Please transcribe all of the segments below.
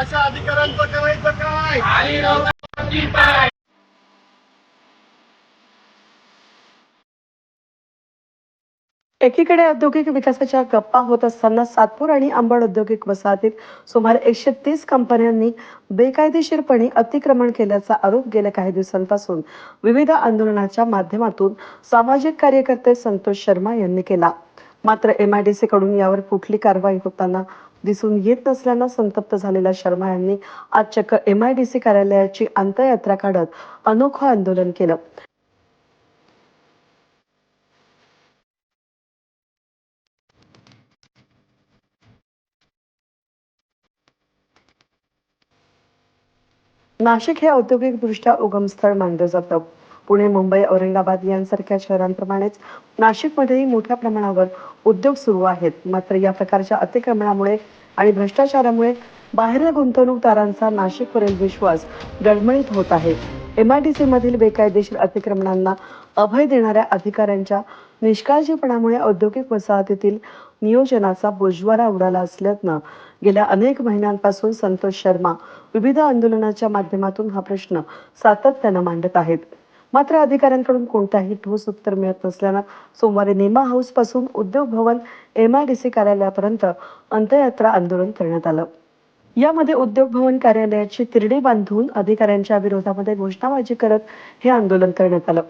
अशा अधिकाऱ्यांचं करायचं काय? एकीकडे औद्योगिक विकासाच्या गप्पा होत असताना सातपूर आणि अंबड औद्योगिक वसाहतीत सुमारे एकशे तीस कंपन्यांनी बेकायदेशीरपणे अतिक्रमण केल्याचा आरोप गेल्या काही दिवसांपासून विविध आंदोलनाच्या माध्यमातून सामाजिक कार्यकर्ते संतोष शर्मा यांनी केला. मात्र एमआयडीसी कडून यावर कुठली कारवाई होताना दिसून येत नसल्यानं संतप्त झालेल्या शर्मा यांनी आज चक्क एमआयडीसी कार्यालयाची अंत्ययात्रा काढत अनोखं आंदोलन केलं. नाशिक हे औद्योगिकदृष्ट्या उगमस्थळ मानलं जातं. पुणे मुंबई औरंगाबाद यांसारख्या शहरांप्रमाणेच नाशिकमध्येही मोठ्या प्रमाणावर उद्योग सुरू आहेत. मात्र या प्रकारच्या अतिक्रमणामुळे आणि भ्रष्टाचारामुळे बाहेरील गुंतवणूकदारांचा नाशिकवरील विश्वास डळमळीत होत आहे. एमआयडीसी मधील बेकायदेशीर अतिक्रमणांना अभय देणाऱ्या अधिकाऱ्यांच्या निष्काळजीपणामुळे औद्योगिक वसाहतीतील नियोजनाचा बोजवारा उडाला असल्यानं गेल्या अनेक महिन्यांपासून संतोष शर्मा विविध आंदोलनाच्या माध्यमातून हा प्रश्न सातत्यानं मांडत आहेत. मात्र अधिकाऱ्यांकडून कोणताही ठोस उत्तर मिळत नसल्यानं सोमवारी नेमा हाऊसपासून उद्योग भवन एम आयडीसी कार्यालयापर्यंत अंत्ययात्रा आंदोलन करण्यात आलं. यामध्ये उद्योग भवन कार्यालयाची तिरडी बांधून अधिकाऱ्यांच्या विरोधामध्ये घोषणाबाजी करत हे आंदोलन करण्यात आलं.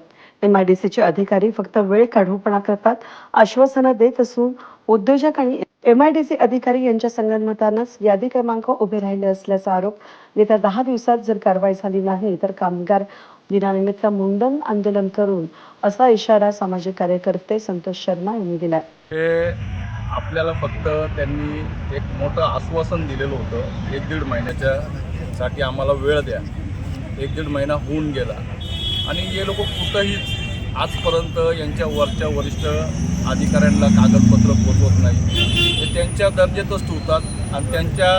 एमआयडीसीचे अधिकारी फक्त वेळ काढूपणा करतात आश्वासनं देत असून उद्योजक आणि एमआयडीसी अधिकारी यांच्या संगनमतानंच यादी क्रमांक उभे राहिले असल्याचा आरोप येत्या दहा दिवसात जर कारवाई झाली नाही तर कामगार दिनानिमित्त मुंडन आंदोलन करून असा इशारा सामाजिक कार्यकर्ते संतोष शर्मा यांनी दिला हे आपल्याला फक्त त्यांनी एक मोठं आश्वासन दिलेलं होतं. एक दीड महिन्याच्या साठी आम्हाला वेळ द्या. एक दीड महिना होऊन गेला. आणि हे लोक कुठंही आजपर्यंत यांच्या वरच्या वरिष्ठ अधिकाऱ्यांना कागदपत्र पोचवत नाही. ते त्यांच्या दर्जेतच ठेवतात. आणि त्यांच्या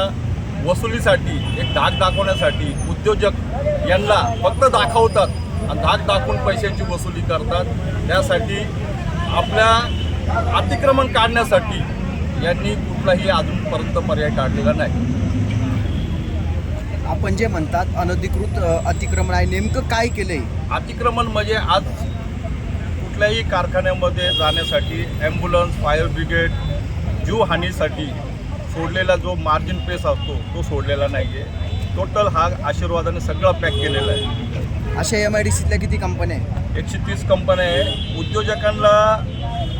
वसुलीसाठी एक डाग दाखवण्यासाठी उद्योजक यांना फक्त दाखवतात आणि धाक दाखवून पैशांची वसुली करतात. त्यासाठी आपल्या अतिक्रमण काढण्यासाठी यांनी कुठलाही अजूनपर्यंत पर्याय काढलेला नाही. आपण जे म्हणतात अनधिकृत अतिक्रमण आहे नेमकं काय केलंय? अतिक्रमण म्हणजे आज कुठल्याही कारखान्यामध्ये जाण्यासाठी ॲम्ब्युलन्स फायर ब्रिगेड जीवहानीसाठी सोडलेला जो मार्जिन पेस असतो तो सोडलेला नाही आहे टोटल हा आशीर्वादाने सगळं पॅक केलेला आहे. अशा एम आय डी सीतल्या किती कंपन्या आहे एकशे तीस कंपन्या आहे उद्योजकांना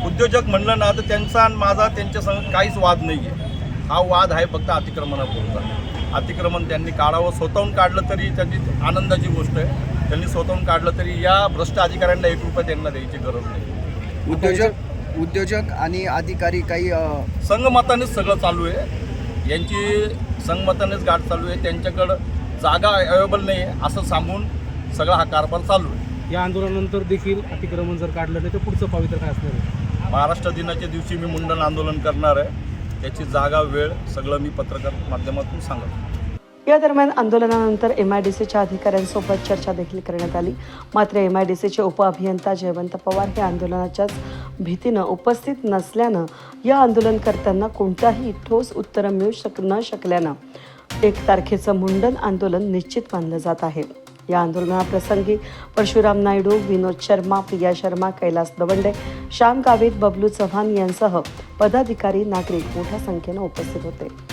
उद्योजक म्हणलं ना तर त्यांचा आणि माझा त्यांच्या संग काहीच वाद नाही आहे हा वाद आहे फक्त अतिक्रमणापुरता. अतिक्रमण त्यांनी काढावं. स्वतःहून काढलं तरी त्यांची आनंदाची गोष्ट आहे. त्यांनी स्वतःहून काढलं तरी या भ्रष्ट अधिकाऱ्यांना एक रुपये त्यांना द्यायची गरज नाही. उद्योजक उद्योजक आणि अधिकारी काही संगमतानेच सगळं चालू आहे. यांची संगमतानेच गाठ चालू आहे. त्यांच्याकडं जागा अवेलेबल नाही आहे असं सांगून सगळा हा कारभार चालू आहे. या आंदोलनानंतर देखील अतिक्रमण जर काढलं नाही तर पुढचं पावित्र्य काय असणार आहे? महाराष्ट्र दिनाच्या दिवशी मी मुंडन आंदोलन करणार आहे. त्याची जागा वेळ सगळं मी पत्रकार माध्यमातून सांगतो. या दरम्यान आंदोलनानंतर एम आय डी सीच्या अधिकाऱ्यांसोबत चर्चा देखील करण्यात आली. मात्र एम आय डी सीचे उपअभियंता जयवंत पवार हे आंदोलनाच्याच भीतीनं उपस्थित नसल्यानं या आंदोलनकर्त्यांना कोणताही ठोस उत्तर मिळू शक न शकल्यानं एक तारखेचं मुंडन आंदोलन निश्चित मानलं जात आहे. या आंदोलनाप्रसंगी परशुराम नायडू विनोद शर्मा प्रिया शर्मा कैलास दवंडे श्याम गावित बबलू चव्हाण यांसह पदाधिकारी नागरिक मोठ्या संख्येनं उपस्थित होते.